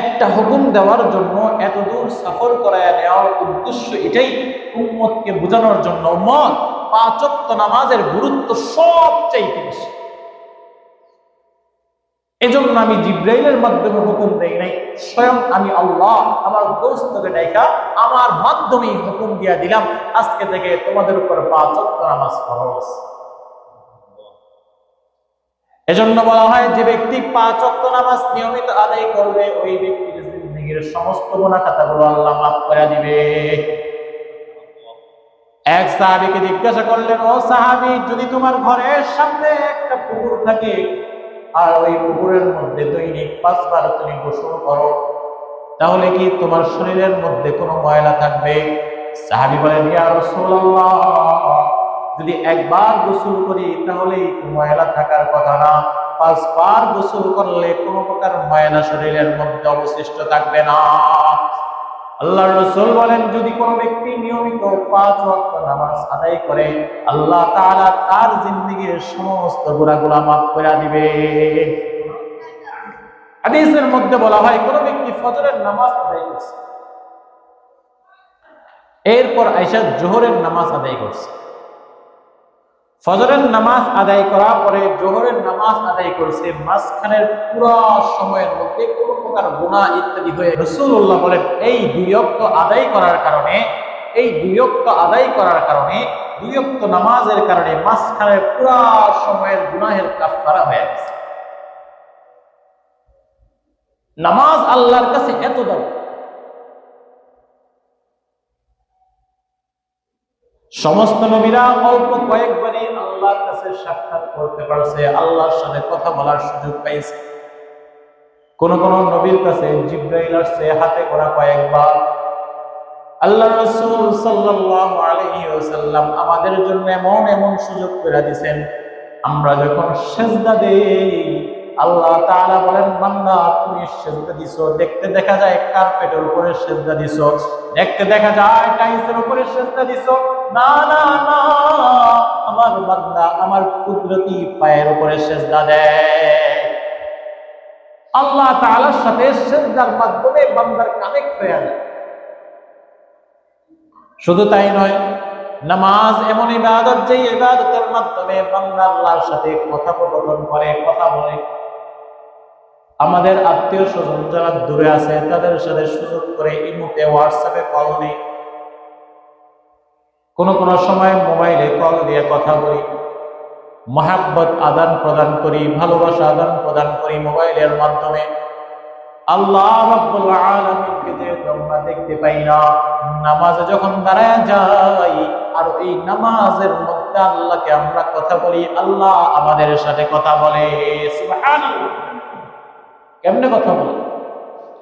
একটা হুকুম দেওয়ার জন্য এত দূর সফর করায় নেওয়ার উদ্দেশ্য এটাই উম্মতকে বোঝানোর জন্য। উম্মত পাঁচত্ব নামাজের গুরুত্ব সবচাইতে বেশি। এজন্য আমি জিব্রাইলের মাধ্যমে হুকুম দেই নাই, স্বয়ং আমি আল্লাহ, আমার দোস্তকে দেখা আমার মাধ্যমেই হুকুম দিয়া দিলাম, আজকে থেকে তোমাদের উপর পাঁচত্ব নামাজ ফরজ। এজন্য বলা হয়, যে ব্যক্তি পাঁচ অক্ট নামাজ নিয়মিত আদায় করবে, ওই ব্যক্তির জিন্দগির সমস্ত গুণা খাতাগুলো আল্লাহ মাফ করে দিবে। এক সাহাবিকে জিজ্ঞাসা করলেন, ও সাহাবি, যদি তোমার ঘরের সামনে একটা পুকুর থাকে, আর ওই পুকুরের মধ্যে দৈনিক পাঁচবার তুমি গোসল করো, তাহলে কি তোমার শরীরের মধ্যে কোনো ময়লা থাকবে? সাহাবি বলেন, ইয়া রাসূলুল্লাহ। যদি একবার গোসল করি তাহলে ময়লা থাকার কথা না। পাঁচবার গোসল করলে কোনো প্রকার ময়লা শরীরের মধ্যে অবশিষ্ট থাকবে না। আল্লাহ রসুল বলেন, যদি কোনো ব্যক্তি নিয়মিত পাঁচ ওয়াক্ত নামাজ আদায় করে, আল্লাহ তাআলা তার জিন্দেগীর সমস্ত গুণাগুলা মাফ করে দিবে। হাদিসের মধ্যে বলা হয়, কোনো ব্যক্তি ফজরের নামাজ আদায় করছে, এরপর আইসা জোহরের নামাজ আদায় করছে। ফজরের নামাজ আদায় করার পরে জোহরের নামাজ আদায় করেছে, মাঝখানের পুরো সময়ের মধ্যে কোনো প্রকার গুণা ইত্যাদি হয়ে রসুল্লাহ বলেন, এই দুইক্ত আদায় করার কারণে, এই দুইক্ত আদায় করার কারণে দুইক্ত নামাজের কারণে মাঝখানের পুরো সময়ের গুনাহের কাফারা হয়ে গেছে। নামাজ আল্লাহর কাছে এত দাম সমস্ত নবীরা অল্প কয়েকবারই আল্লাহর কাছে সাক্ষাৎ করতে পারছে, আল্লাহর সাথে কথা বলার সুযোগ পাইছে। কোন কোন নবীর কাছে জিব্রাইল আসছে, হাতে করা কয়েকবার। আল্লাহ রসুল সাল্লাল্লাহু আলাইহি ওয়াসাল্লাম আমাদের জন্য এমন এমন সুযোগ করে দিবেন আমরা যখন সেজদা দেই, আল্লাহ তাআলা বলেন, বান্দা, তুমি সেজদা দিছো, দেখতে দেখা যায় কার্পেটের উপরে সেজদা দিছো, দেখতে দেখা যায় টাইলসের উপরে সেজদা দিছো। না না না, আমার বান্দা, আমার কুদরতি পায়ের উপরে সেজদা দেয় আল্লাহ তাআলার সাথে সেজদার মাধ্যমে বান্দার কানেক্ট হয়ে শুধু তাই নয়, নামাজ এমন ইবাদত যে ইবাদতের মাধ্যমে বান্দা আল্লাহর সাথে কথোপকথন করে, কথা বলে। আমাদের আত্মীয় স্বজন যারা দূরে আছে, তাদের সাথে সুযোগ করে ইমুতে, হোয়াটসঅ্যাপে কল নেই কোনো কোনো সময় মোবাইলে কল দিয়ে কথা বলি। মহাব্বত আদান প্রদান করি, ভালোবাসা আদান প্রদান করি মোবাইলের মাধ্যমে। আল্লাহ রাব্বুল তোমরা দেখতে পাই না, নামাজে যখন দাঁড়ায় যাই, আর এই নামাজের মধ্যে আল্লাহকে আমরা কথা বলি, আল্লাহ আমাদের সাথে কথা বলে, সুবহানাল্লাহ। কেমনে কথা বলে?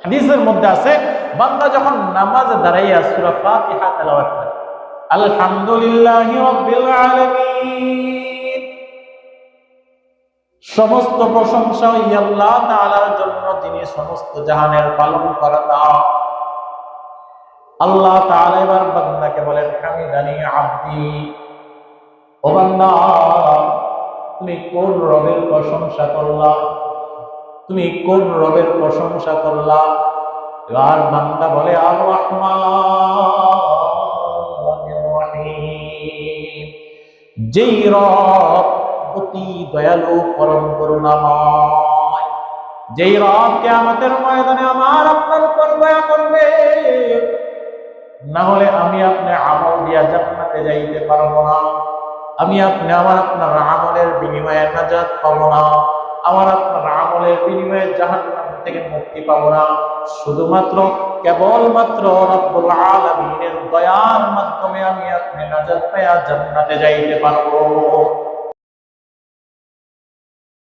হাদিসের মধ্যে আছে, বান্দা যখন নামাজে দাঁড়াইয়া সূরা ফাতিহা তেলাওয়াত করে আলহামদুলিল্লাহি সমস্ত প্রশংসা আল্লাহ তাআলার জন্য, যিনি সমস্ত জাহানের পালন কর্তা আল্লাহ তাআলা এবার বান্দাকে বলেন, হামিদানি আব্দি। ও বান্দা, তুমি কোন রবের প্রশংসা করলা? তুমি কোন রবের প্রশংসা করলা? এবার বান্দা বলে আর যেই রব অতি দয়ালু পরম করুণাময়। যেই রবকে আমাদের ময়দানে আমার আপনার উপর দয়া করবে। না হলে আমি আপনি আমল দিয়া জান্নাতে যাইতে পারব না। আমি আপনি আমার আপনার আমলের বিনিময়ে নাজাত পাবো না। আমার আপনার আমলের বিনিময়ে জাহান থেকে মুক্তি পাবো না। শুধুমাত্র কেবলমাত্র রব্বুল আলামিনের দয়ার মাধ্যমে আমি আপনি নাজাত পায়া জান্নাতে যাইতে পারব।